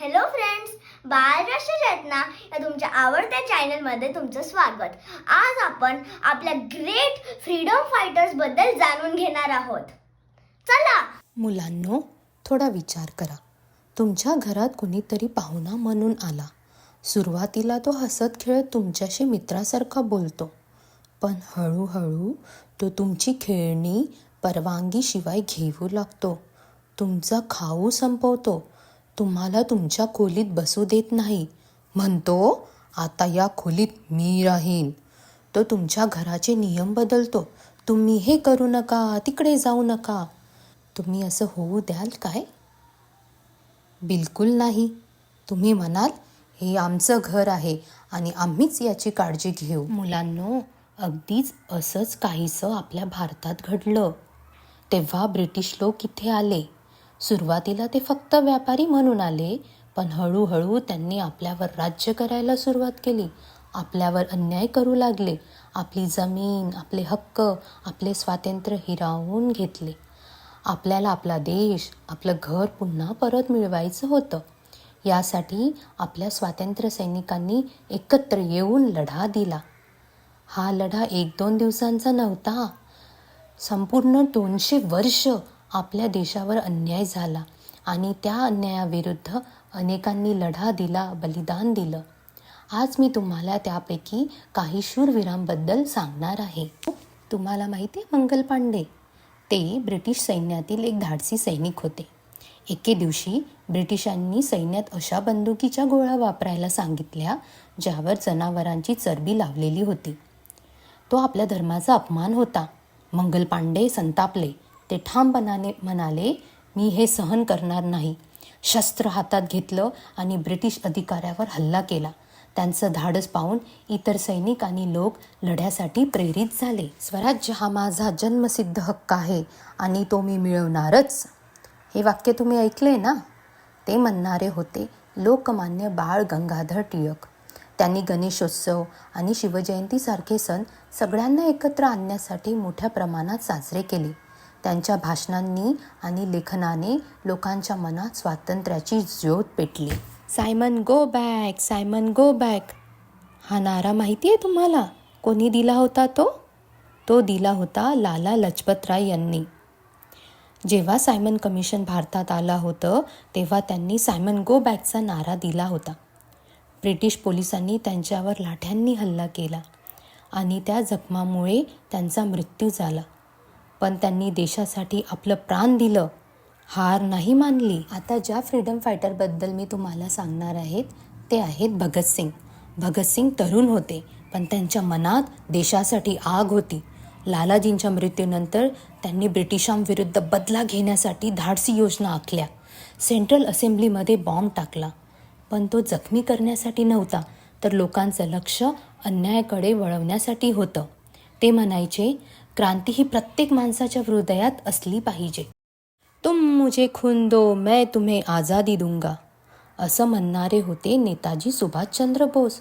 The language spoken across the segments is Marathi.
हॅलो फ्रेंड्स बाळराष्ट्र रत्ना या तुमच्या आवडत्या चॅनलमध्ये तुमचं स्वागत. आज आपण आपल्या ग्रेट फ्रीडम फायटर्सबद्दल जाणून घेणार आहोत. चला. मुलांनो थोडा विचार करा. तुमच्या घरात कुणीतरी पाहुणा म्हणून आला. सुरुवातीला तो हसत खेळत तुमच्याशी मित्रासारखा बोलतो. पण हळूहळू तो तुमची खेळणी परवानगीशिवाय घेऊ लागतो. तुमचा खाऊ संपवतो. तुम्हाला तुमच्या खोलीत बसू देत नाही. म्हणतो आता या खोलीत मी राहीन. तो तुमच्या घराचे नियम बदलतो. तुम्ही हे करू नका तिकडे जाऊ नका. तुम्ही असं होऊ द्याल काय? बिलकुल नाही. तुम्ही म्हणाल हे आमचं घर आहे आणि आम्हीच याची काळजी घेऊ. मुलांनो अगदीच असंच काहीसं आपल्या भारतात घडलं. तेव्हा ब्रिटिश लोक इथे आले. सुरुवातीला ते फक्त व्यापारी म्हणून आले पण हळूहळू त्यांनी आपल्यावर राज्य करायला सुरुवात केली. आपल्यावर अन्याय करू लागले. आपली जमीन आपले हक्क आपले स्वातंत्र्य हिरावून घेतले. आपल्याला आपला देश आपलं घर पुन्हा परत मिळवायचं होतं. यासाठी आपल्या स्वातंत्र्य सैनिकांनी एकत्र येऊन लढा दिला. हा लढा एक दोन दिवसांचा नव्हता. संपूर्ण दोनशे वर्ष आपल्या देशावर अन्याय झाला आणि त्या अन्यायाविरुद्ध अनेकांनी लढा दिला बलिदान दिलं. आज मी तुम्हाला त्यापैकी काही शूरवीरांबद्दल सांगणार आहे. तुम्हाला माहिती आहे मंगल पांडे? ते ब्रिटिश सैन्यातील एक धाडसी सैनिक होते. एके दिवशी ब्रिटिशांनी सैन्यात अशा बंदुकीच्या गोळ्या वापरायला सांगितल्या ज्यावर जनावरांची चरबी लावलेली होती. तो आपल्या धर्माचा अपमान होता. मंगल पांडे संतापले. ते ठामपणाने म्हणाले मी हे सहन करणार नाही. शस्त्र हातात घेतलं आणि ब्रिटिश अधिकाऱ्यावर हल्ला केला. त्यांचं धाडस पाहून इतर सैनिक आणि लोक लढ्यासाठी प्रेरित झाले. स्वराज्य हा माझा जन्मसिद्ध हक्क आहे आणि तो मी मिळवणारच. हे वाक्य तुम्ही ऐकले ना? ते म्हणणारे होते लोकमान्य बाळ गंगाधर टिळक. त्यांनी गणेशोत्सव आणि शिवजयंतीसारखे सण सगळ्यांना एकत्र आणण्यासाठी मोठ्या प्रमाणात साजरे केले. त्यांच्या भाषणांनी आणि लेखनाने लोकांच्या मनात स्वातंत्र्याची ज्योत पेटली. Simon go back Simon go back हा नारा माहिती आहे तुम्हाला? कोणी दिला होता तो? तो दिला होता लाला लजपतराय यांनी. जेव्हा सायमन कमिशन भारतात आलं होतं तेव्हा त्यांनी सायमन गो बॅकचा नारा दिला होता. ब्रिटिश पोलिसांनी त्यांच्यावर लाठ्यांनी हल्ला केला आणि त्या जखमामुळे त्यांचा मृत्यू झाला. पण त्यांनी देशासाठी आपलं प्राण दिलं हार नाही मानली. आता ज्या फ्रीडम फायटरबद्दल मी तुम्हाला सांगणार आहेत ते आहेत भगतसिंग भगतसिंग तरुण होते पण त्यांच्या मनात देशासाठी आग होती. लालाजींच्या मृत्यूनंतर त्यांनी ब्रिटिशांविरुद्ध बदला घेण्यासाठी धाडसी योजना आखल्या. सेंट्रल असेंब्लीमध्ये बॉम्ब टाकला. पण तो जखमी करण्यासाठी नव्हता तर लोकांचं लक्ष अन्यायाकडे वळवण्यासाठी होतं. ते म्हणायचे क्रांती ही प्रत्येक माणसाच्या हृदयात असली पाहिजे. तुम मुझे खून दो मैं तुम्हें आझादी दूंगा. असं म्हणणारे होते नेताजी सुभाषचंद्र बोस.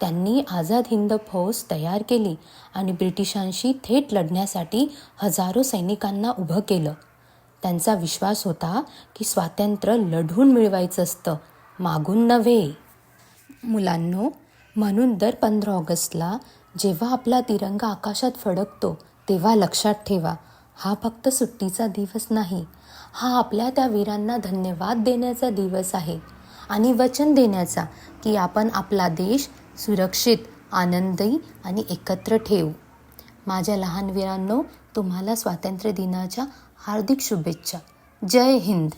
त्यांनी आझाद हिंद फौज तयार केली आणि ब्रिटिशांशी थेट लढण्यासाठी हजारो सैनिकांना उभं केलं. त्यांचा विश्वास होता की स्वातंत्र्य लढून मिळवायचं असतं मागून नव्हे. मुलांनो म्हणून दर पंधरा ऑगस्टला जेव्हा आपला तिरंगा आकाशात फडकतो तेव्हा लक्षात ठेवा हा फक्त सुट्टीचा दिवस नाही. हा आपल्या त्या वीरांना धन्यवाद देण्याचा दिवस आहे आणि वचन देण्याचा की आपण आपला देश सुरक्षित आनंदी आणि एकत्र ठेवू. माझ्या लहान वीरांनो तुम्हाला स्वातंत्र्य दिनाच्या हार्दिक शुभेच्छा. जय हिंद.